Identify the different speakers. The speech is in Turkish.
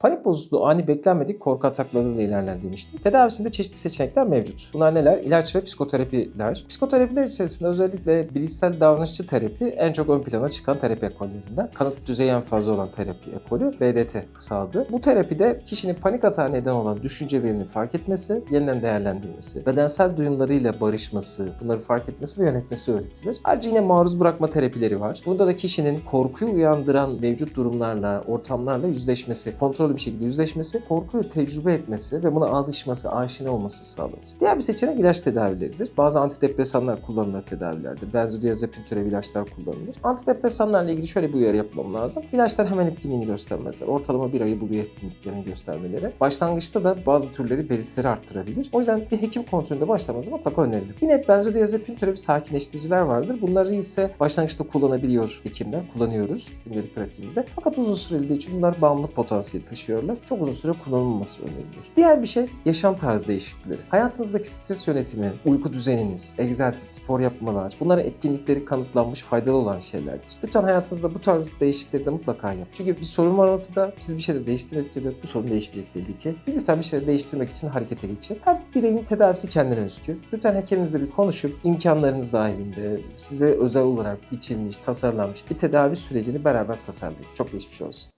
Speaker 1: Panik bozukluğu ani beklenmedik korku ataklarıyla ilerler demiştim. Tedavisinde çeşitli seçenekler mevcut. Bunlar neler? İlaç ve psikoterapiler. Psikoterapiler içerisinde özellikle bilişsel davranışçı terapi en çok ön plana çıkan terapi ekollerinden. Kanıt düzeyi en fazla olan terapi ekolü BDT kısa adı. Bu terapide kişinin panik atağa neden olan düşüncelerini fark etmesi, yeniden değerlendirmesi, bedensel duyumlarıyla barışması, bunları fark etmesi ve yönetmesi öğretilir. Ayrıca yine maruz bırakma terapileri var. Burada da kişinin korkuyu uyandıran mevcut durumlarla, ortamlarla yüzleşmesi, kontrollü bir şekilde yüzleşmesi, korkuyu tecrübe etmesi ve buna alışması, aşina olması sağlanır. Diğer bir seçenek ilaç tedavileridir. Bazı antidepresanlar kullanılır tedavilerde. Benzodiazepin türevi ilaçlar kullanılır. Antidepresanlarla ilgili şöyle bir uyarı yapmam lazım. İlaçlar hemen etkinliğini göstermezler. Ortalama bir ayı buluyor etkinliklerini göstermeleri. Başlangıçta da bazı türleri belirtileri arttırabilir. O yüzden bir hekim kontrolünde başlamanızı mutlaka öneririm. Yine benzodiazepin türevi sakinleştiriciler vardır. Bunları ise başlangıçta kullanabiliyor hekimler. Kullanıyoruz gündelik pratiğimizde. Fakat uzun süreli için bunlar bağımlılık potansiyeli taşıyorlar. Çok uzun süre kullanılmaması önerilir. Diğer bir şey yaşam tarzı değişiklikleri. Hayatınızdaki stres yönetimi, uyku düzeniniz, egzersiz, spor yapmalar bunların etkinlikleri kanıtlanmış faydalı olan şeylerdir. Lütfen hayatınızda bu tarz değişiklikleri de mutlaka yapın. Çünkü bir sorun var ortada. Siz bir şeyleri değiştirmekçe de bu sorun değişmeyecek belli ki. Lütfen bir şeyleri değiştirmek için harekete geçin. Her bireyin tedavisi kendine özgü. Lütfen hekiminizle bir konuşup imkanlarınız dahilinde size özel olarak biçilmiş, tasarlanmış bir tedavi sürecini beraber tasarlayın. Çok geçmiş olsun.